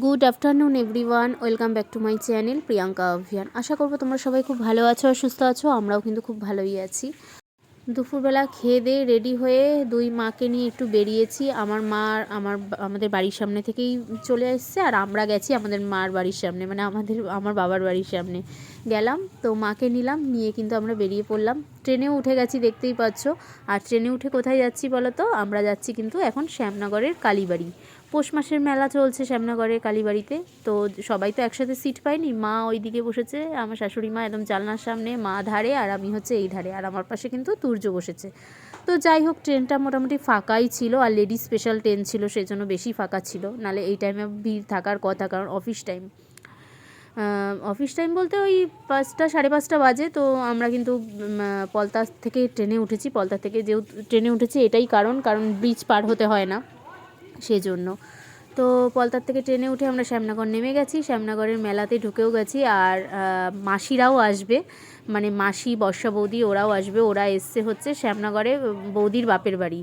Good afternoon everyone welcome back to my channel Priyanka অভিয়ান আশা করব তোমরা সবাই খুব ভালো আছো আর সুস্থ আছো, আমরাও কিন্তু খুব ভালোই আছি। দুপুরবেলা খেয়ে দিয়ে রেডি হয়ে দুই মাকে নিয়ে একটু বেরিয়েছি। আমার মা আমার আমাদের বাড়ির সামনে থেকেই চলে এসছে আর আমরা গেছি আমাদের মার বাড়ির সামনে মানে আমাদের, আমার বাবার বাড়ির সামনে। গেলাম, তো মাকে নিলাম, নিয়ে কিন্তু আমরা বেরিয়ে পড়লাম। ট্রেনেও উঠে গেছি, দেখতেই পাচ্ছ। আর ট্রেনে উঠে কোথায় যাচ্ছি বলো তো? আমরা যাচ্ছি কিন্তু এখন শ্যামনগরের কালীবাড়ি। পৌষ মাসের মেলা চলছে শ্যামনগরের কালীবাড়িতে। তো সবাই তো একসাথে সিট পাইনি মা ওই দিকে বসেছে, আমার শাশুড়ি মা একদম জানলার সামনে, মা ধারে আর আমি হচ্ছে এই ধারে। আর আমার পাশে কিন্তু তুর্য বসেছে। তো যাই হোক, ট্রেনটা মোটামুটি ফাঁকাই ছিল আর লেডিস স্পেশাল ট্রেন ছিল সেই জন্য বেশি ফাঁকা ছিল। নালে এই টাইমে ভিড় থাকার কথা, কারণ অফিস টাইম অফিস টাইম বলতে ওই পাঁচটা, সাড়ে পাঁচটা বাজে, তো আমরা কিন্তু পলতা থেকে ট্রেনে উঠেছি। পলতা থেকে যেহেতু ট্রেনে উঠেছি, এটাই কারণ কারণ ব্রিজ পার হতে হয় না সেজন্য। তো পলতার থেকে ট্রেনে উঠে আমরা শ্যামনগর নেমে গেছি। শ্যামনগরের মেলাতে ঢুকেও গেছি, আর মাসিরাও আসবে। মানে মাসি, বর্ষা বৌদি, ওরাও আসবে, ওরা এসছে হচ্ছে শ্যামনগরে, বৌদির বাপের বাড়ি।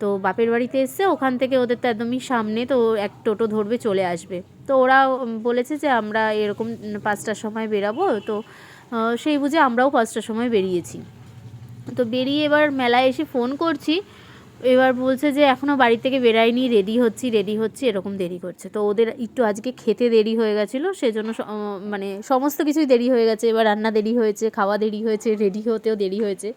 তো বাপের বাড়িতে এসছে, ওখান থেকে ওদের তো একদমই সামনে তো এক টোটো ধরবে চলে আসবে। তো ওরা বলেছে যে আমরা এরকম পাঁচটার সময় বেরাবো, তো সেই বুঝে আমরাও পাঁচটার সময় বেরিয়েছি। তো বেরিয়ে এবার মেলায় এসে ফোন করছি এবার বলছে যে এখনও বাড়ি থেকে বেরাইনি রেডি হচ্ছি রেডি হচ্ছি, এরকম দেরি করছে। তো ওদের একটু আজকে খেতে দেরি হয়ে গেছিল, সেজন্য মানে সমস্ত কিছুই দেরি হয়ে গেছে। এবার রান্না দেরি হয়েছে, খাওয়া দেরি হয়েছে, রেডি হতেও দেরি হয়েছে।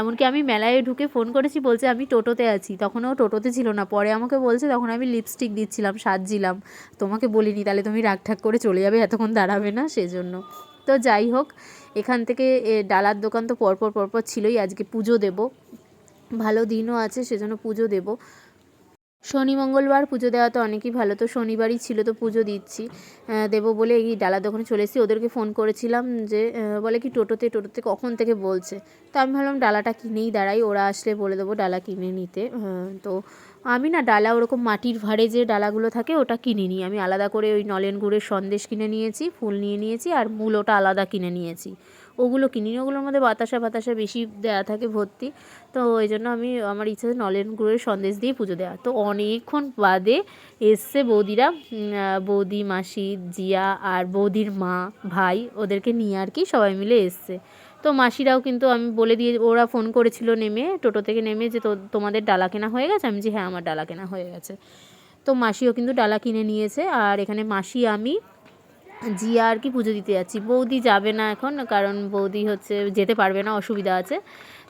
এমনকি আমি মেলায় ঢুকে ফোন করেছি, বলছে আমি টোটোতে আছি। তখন ও টোটোতে ছিল না। পরে আমাকে বলছে, তখন আমি লিপস্টিক দিচ্ছিলাম, সাজছিলাম। তোমাকে বলিনি, তাহলে তুমি রাগ ঠাক করে চলে যাবে, এতক্ষণ দাঁড়াবে না, সেজন্য। তো যাই হোক, এখান থেকে ডালার দোকান তো পরপর পরপর ছিলই, আজকে পুজো দেব। ভালো দিনও আছে, সেজন্য পুজো দেব। শনি, মঙ্গলবার পুজো দেওয়া তো অনেকই ভালো, তো শনিবারই ছিল তো পুজো দিচ্ছি। দেবো বলে এই ডালার দোকানে চলে এসেছি, ওদেরকে ফোন করেছিলাম যে বলে কি টোটোতে টোটোতে কখন থেকে বলছে। তো আমি ভাবলাম ডালাটা কিনেই দাঁড়াই, ওরা আসলে বলে দেবো ডালা কিনে নিতে। তো আমি না ডালা ওরকম মাটির ভাড়ে যে ডালাগুলো থাকে, ওটা কিনে নিই আমি আলাদা করে ওই নলেন গুড়ের সন্দেশ কিনে নিয়েছি, ফুল নিয়ে নিয়েছি, আর মূল ওটা আলাদা কিনে নিয়েছি। ওগুলো কিনি ওগুলোর মধ্যে বাতাসা বাতাসা বেশি দেওয়া থাকে ভর্তি। তো ওই জন্য আমি, আমার ইচ্ছা নলেন গুড়ের সন্দেশ দিয়ে পুজো দেওয়া তো অনেকক্ষণ বাদে এসছে বৌদিরা বৌদি, মাসি, জিয়া আর বৌদির মা, ভাই, ওদেরকে নিয়ে আর কি সবাই মিলে এসছে। তো মাসিরাও কিন্তু আমি বলে দিয়ে, ওরা ফোন করেছিল নেমে, টোটো থেকে নেমে যে তো, তোমাদের ডালা কেনা হয়ে গেছে? আমি যে হ্যাঁ আমার ডালা কেনা হয়ে গেছে। তো মাসিও কিন্তু ডালা কিনে নিয়েছে। আর এখানে মাসি, আমি জিয়া আর কি পুজো দিতে যাচ্ছি। বৌদি যাবে না এখন, কারণ বৌদি হচ্ছে যেতে পারবে না, অসুবিধা আছে।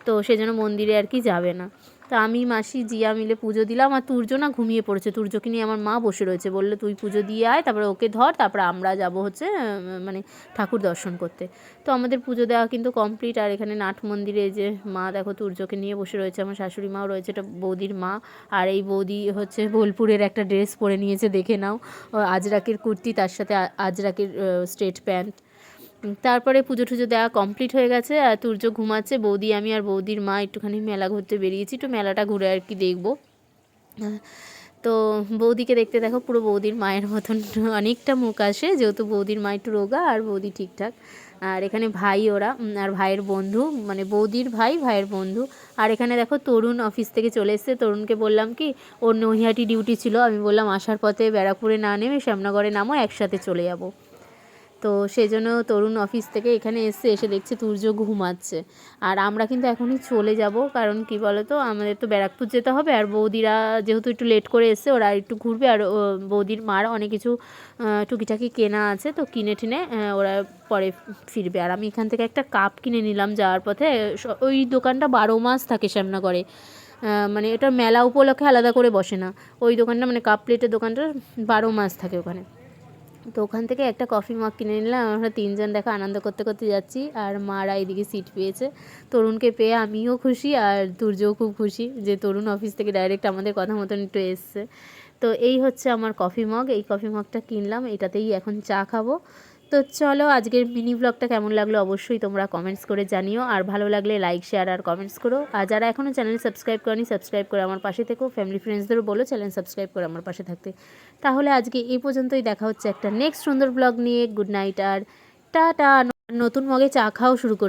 তো সেজন্য মন্দিরে আর কি যাবে না। তো আমি, মাসি, জিয়া মিলে পুজো দিলাম আর তুর্য না ঘুমিয়ে পড়েছে। তুর্যকে নিয়ে আমার মা বসে রয়েছে। বলল, তুই পুজো দিয়ে আয়, তারপরে ওকে ধর, তারপরে আমরা যাব হচ্ছে মানে ঠাকুর দর্শন করতে। তো আমাদের পুজো দেওয়া কিন্তু কমপ্লিট। আর এখানে নাট মন্দিরে যে মা, দেখো, তুর্যকে নিয়ে বসে রয়েছে। আমার শাশুড়ি মাও রয়েছে, এটা বৌদির মা। আর এই বৌদি হচ্ছে বোলপুরের একটা ড্রেস পরে নিয়েছে, দেখে নাও। আজরাকের কুর্তি, তার সাথে আজরাকের স্ট্রেট প্যান্ট। তারপরে পুজো টুজো দেওয়া কমপ্লিট হয়ে গেছে, আর তুর্য ঘুমাচ্ছে, বৌদি, আমি আর বৌদির মা একটুখানি মেলা ঘুরতে বেরিয়েছি, একটু মেলাটা ঘুরে আর কি দেখব। তো বৌদিকে দেখতে দেখো, পুরো বৌদির মায়ের মতন, অনেকটা মুখ আসে, যেহেতু বৌদির মা একটু রোগা আর বৌদি ঠিকঠাক। আর এখানে ভাই ওরা আর ভাইয়ের বন্ধু মানে বৌদির ভাই, ভাইয়ের বন্ধু। আর এখানে দেখো তরুণ অফিস থেকে চলে এসছে, তরুণকে বললাম কি, ওর নৈহাটি ডিউটি ছিল, আমি বললাম আসার পথে ব্যারাকপুরে না নেমে শ্যামনগরে নামো, একসাথে চলে যাব। তো সেই জন্য তরুণ অফিস থেকে এখানে এসে এসে দেখছে তুর্য ঘুমাচ্ছে। আর আমরা কিন্তু এখনই চলে যাব কারণ কি বলো তো আমাদের তো ব্যারাকপুর যেতে হবে আর বৌদিরা যেহেতু একটু লেট করে এসছে ওরা একটু ঘুরবে আর বৌদির মার অনেক কিছু টুকিটাকি কেনা আছে তো কিনে টিনে ওরা পরে ফিরবে। আর আমি এখান থেকে একটা কাপ কিনে নিলাম যাওয়ার পথে ওই দোকানটা বারো মাস থাকে শ্যামনগরে। আহ, মানে এটা মেলা উপলক্ষে আলাদা করে বসে না। ওই দোকানটা মানে কাপ প্লেটের দোকানটা বারো মাস থাকে ওখানে। তো ওখান থেকে একটা কফি মগ কিনে নিলাম। আমরা তিনজন দেখা আনন্দ করতে করতে যাচ্ছি আর মারা এদিকে সিট পেয়েছে। তরুণকে পেয়ে আমিও খুশি আর তুর্যও খুব খুশি যে তরুণ অফিস থেকে ডাইরেক্ট আমাদের কথা মতন একটু এসছে। তো এই হচ্ছে আমার কফি মগ এই কফি মগটা কিনলাম। এটাতেই এখন চা খাব। তো চলো আজকের মিনি ব্লগটা কেমন লাগল অবশ্যই তোমরা কমেন্টস করে জানিও। আর ভালো লাগলে লাইক শেয়ার আর কমেন্টস করো। আর যারা এখনও চ্যানেল সাবস্ক্রাইব করেনি সাবস্ক্রাইব করে আমার পাশে থেকো। ফ্যামিলি ফ্রেন্ডসদেরও বলো চ্যানেল সাবস্ক্রাইব করে আমার পাশে থাকতে। তাহলে আজকে এই পর্যন্তই দেখা হচ্ছে একটা নেক্সট সুন্দর ব্লগ নিয়ে। গুড নাইট আর টাটা, নতুন মগে চা খাওয়া শুরু করে